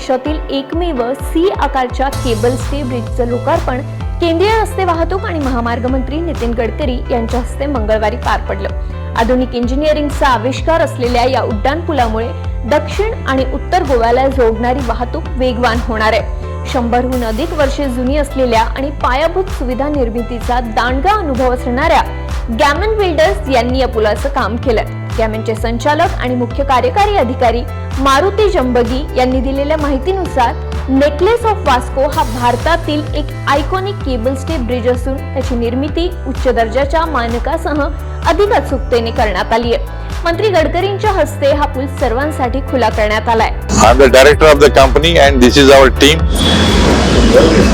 देशातील एकमेव सी आकारच्या केबल स्टे ब्रिजचं लोकार्पण केंद्रीय रस्ते वाहतूक आणि महामार्ग मंत्री नितीन गडकरी यांच्या हस्ते मंगळवारी पार पडलं. आधुनिक इंजिनिअरिंगचा आविष्कार असलेल्या या उड्डाण पुलामुळे दक्षिण आणि उत्तर गोव्याला जोडणारी वाहतूक वेगवान होणार आहे. शंभरहून अधिक वर्षे जुनी असलेल्या आणि पायाभूत सुविधा निर्मितीचा दांडगा अनुभव असणाऱ्या गॅमन बिल्डर्स यांनी या पुलाचं काम केलं. गॅमनचे संचालक आणि मुख्य कार्यकारी अधिकारी मारुती जंबगी यांनी दिलेल्या माहितीनुसार नेकलेस ऑफ वास्को हा भारतातील एक आयकॉनिक केबल स्टे ब्रिज असून त्याची निर्मिती उच्च दर्जाच्या मानकासह अधिक अचूकतेने करण्यात आली आहे. मंत्री गडकरींच्या हस्ते हा पूल सर्वांसाठी खुला करण्यात आलाय. I'm the director of the company and this is our team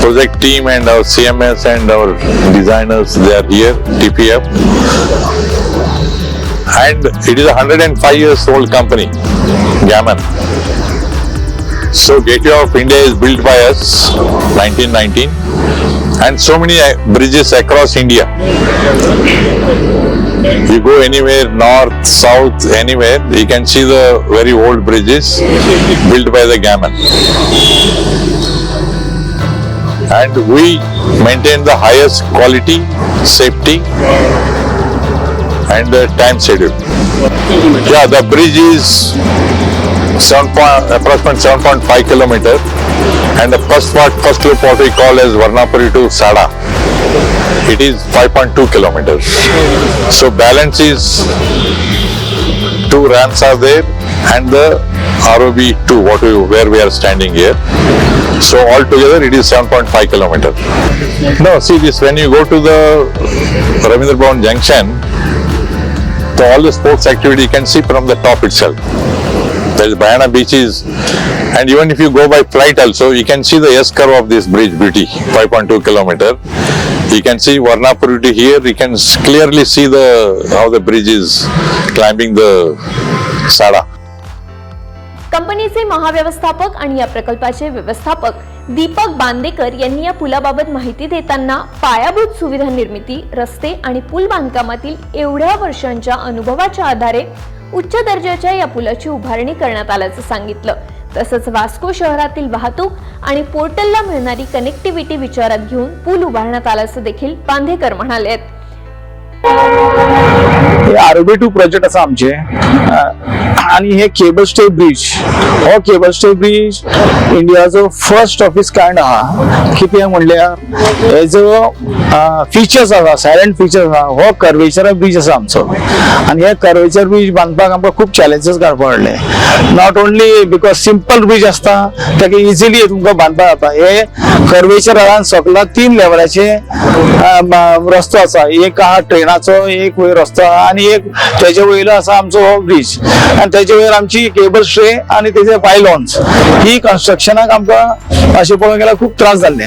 Project team and our CMS and our designers, they are here, TPF. And it is a 105 years old company, Gammon. So Gateway of India is built by us, 1919. And so many uh, bridges across India. You go anywhere, north, south, anywhere, you can see the very old bridges built by the Gammon. And we maintain the highest quality, safety, and the time schedule. Yeah, the bridge is seven point, approximately 7.5 kilometer, and the first part, first loop, what we call as Varnapuri to Sada, it is 5.2 kilometers. So balance is two ramps are there and the ROB 2 what we, where we are standing here. So altogether it is 7.5 kilometer. No, see this when you go to the Ravindra Bhavan junction, so all the sports activity you can see from the top itself. There is Bayana beaches and even if you go by flight also you can see the S curve of this bridge beauty 5.2 kilometer. You can see Varnapuri to here you can clearly see the how the bridge is climbing the Sada. कंपनीचे महाव्यवस्थापक आणि या प्रकल्पाचे व्यवस्थापक दीपक बांदेकर यांनी या पुलाबाबत माहिती देताना पायाभूत सुविधा निर्मिती रस्ते आणि पूल बांधकामातील एवढ्या वर्षांच्या अनुभवाच्या आधारे उच्च दर्जाच्या या पुलाची उभारणी करण्यात आल्याचं सांगितलं. तसंच वास्को शहरातील वाहतूक आणि पोर्टलला मिळणारी कनेक्टिव्हिटी विचारात घेऊन पूल उभारण्यात आल्याचं देखील बांधेकर म्हणाले आहेत. हे आरबी टू प्रोजेक्ट असं आमचे आणि हे केबल स्टे ब्रिज हो केबल स्टे ब्रिज इंडियाचो फर्स्ट ऑफिस कायंड आहा कितें म्हणल्यार हेजो फिचर्स फीचर्स आसा सायलेंट फीचर्स आसा हो कर्वेचर ब्रिज आसा आमचो. आणि हे कर्वेचर ब्रिज बांदपाक आमकां खूब चॅलेंजीस काडपा पडले. Not only because simple bridge आसता ताका इजिली तुमकां बांदपा जाता. हे कर्वेचरान सकला तीन लेवलाचे रस्तो आसा एक आहा ट्रेनाचो एक वयर रस्तो. आहा आनी एक तेजे वयलो आसा आमचो हो ब्रिज आनी तेजे आमची केबल स्ट्रे आनी तेजे पायलॉन्स ही कन्स्ट्रक्शनाक आमकां अशें पळोवंक गेल्यार खूब त्रास जाल्ले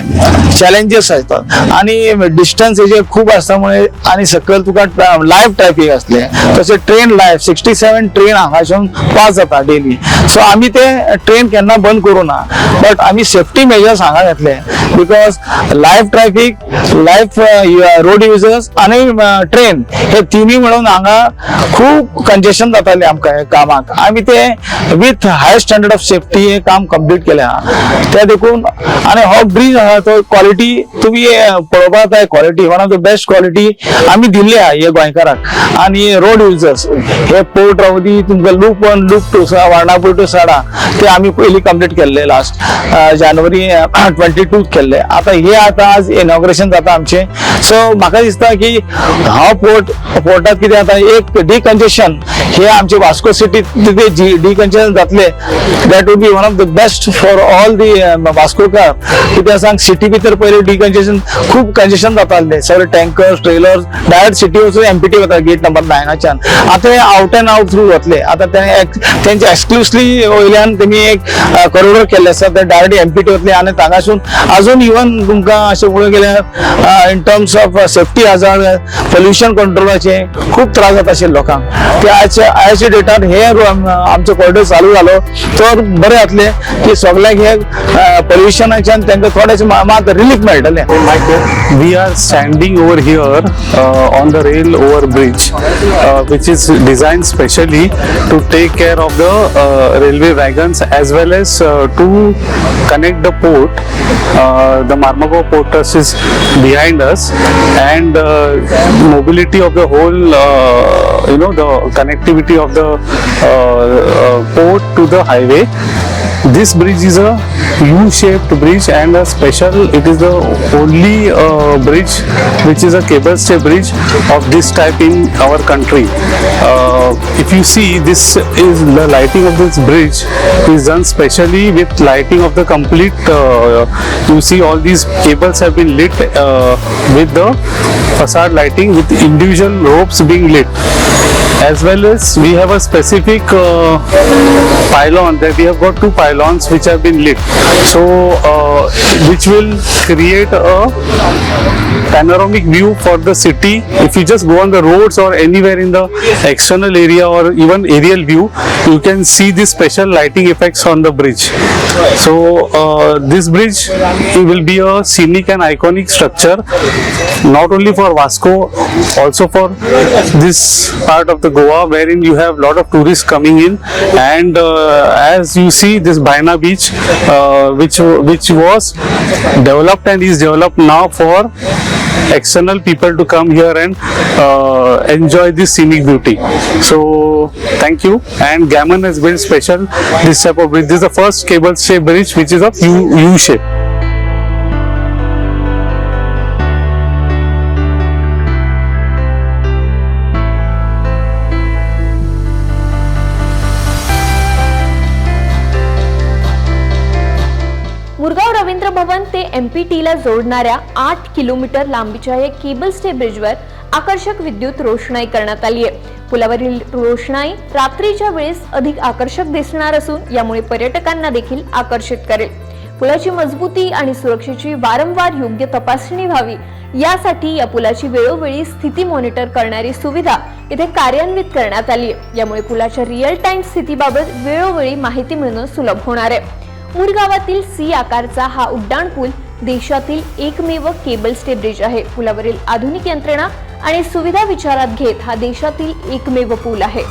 चॅलेंजीस आसतात आनी डिस्टन्स हेजे खूब आसता मुळे आनी सकयल तुका लायव्ह ट्रॅफिक असले तशें train live sixty seven train हांगासून pass जाता डेली सो आमी ते ट्रेन केन्ना बंद करू ना. बट आमी सेफ्टी मेजर्स हांगा घेतले because live traffic live road users आनी ट्रेन हे तिन्ही मिळून हांगा खूब कंजेशन जातालें आमकां कामाक आमी ते with high standard of safety हे काम कंप्लीट केलें. त्या ते देखून आनी हो ब्रिज आहा तो क्वालिटी तुमी पळोवपाक जाय quality one of the best quality आमी दिल्ली आहा हे गोंयकाराक. आनी रोड युजर्स हे पोर्ट रावदी तुमकां loop one loop two Varnapur to साडा ते आमी पयलीं कंप्लीट केल्ले लास्ट जानेवारी ट्वेंटी टू केल्ले. आतां हे आतां आज इनॉग्रेशन जाता आमचे. सो म्हाका दिसता की हांव पोर्ट पोर्टात कितें जाता एक डिकंजेशन हे आमचे वास्को सिटी डिकंजेशन जातले that would be one of the best for all the Vascokar कित्याक सांग सिटी भितर पयलीं डिकंजेशन खूब कंजेशन जाताले. सगळे टँकर्स ट्रेलर्स डायरेक्ट सिटी वचून एमपीटी वता गेट नंबर नायनाच्यान आतां हे आवट एंड आउट थ्रू वतले. आतां तेंचे एक्सक्लुसिव्हली वयल्यान तेमी एक कॉरिडॉर केल्ले आसा ते डायरेक्ट एमपीटी वतले. आनी थांगासून अजून इवन तुमकां अशें पळोवंक गेल्यार in terms importance of safety हजार पॉल्युशन कंट्रोलचे खूब त्रास जात असेल लोकांक त्या आयच्या डेटात हे आमचं कॉरिडॉर चालू झालं. तर बरे जातले की सगळ्यांक हे पोल्युशनाच्या त्यांना थोडेसे मात रिलीफ मेळटले we are standing over here on the rail over bridge which is design specially to take care of the railway wagons as well as to connect the port the Mormugao ports is behind us and uh, mobility of the whole uh, you know the connectivity of the uh, port to the highway this bridge is a U-shaped bridge and a special. It is the only uh, bridge which is a cable stay bridge of this type in our country. Uh, if you see, this is the lighting of this bridge is done specially with lighting of the complete. Uh, you see, all these cables have been lit uh, with the facade lighting with individual ropes being lit as well as we have a specific uh, pylon that we have got two pylons which have been lit. So uh, which will create a panoramic view for the city. If you just go on the roads or anywhere in the external area or even aerial view you can see the special lighting effects on the bridge. So uh, this bridge will be a scenic and iconic structure not only for vasco also for this part of the goa wherein you have lot of tourists coming in. And uh, as you see this baina beach uh, which which was developed and is developed now for external people to come here and uh, enjoy this scenic beauty. So thank you. And gammon has built special this type of bridge. This is the first cable stay bridge which is of u, u shape भवन ते M P टीला जोडणाऱ्या आठ kilometre लांबीच्या या cable stay ब्रिजवर आकर्षक विद्युत रोषणाई करण्यात आली आहे. पुलावरील रोषणाई रात्रीच्या वेळेस अधिक आकर्षक दिसणार असून यामुळे पर्यटकांना देखील आकर्षित करेल. पुलाची मजबूती आणि सुरक्षेची वारंवार योग्य तपासणी व्हावी. यासाठी या पुलाची वेळोवेळी स्थिती मॉनिटर करणारी सुविधा इथे कार्यान्वित करण्यात आली आहे. यामुळे पुलाच्या रिअल टाइम स्थितीबाबत वेळोवेळी माहिती मिळणं सुलभ होणार आहे. मुरगावातील सी आकारचा हा उड्डाण पूल देशातील एकमेव केबल स्टे ब्रिज आहे. पुलावरील आधुनिक यंत्रणा आणि सुविधा विचारात घेत हा देशातील एकमेव पूल आहे.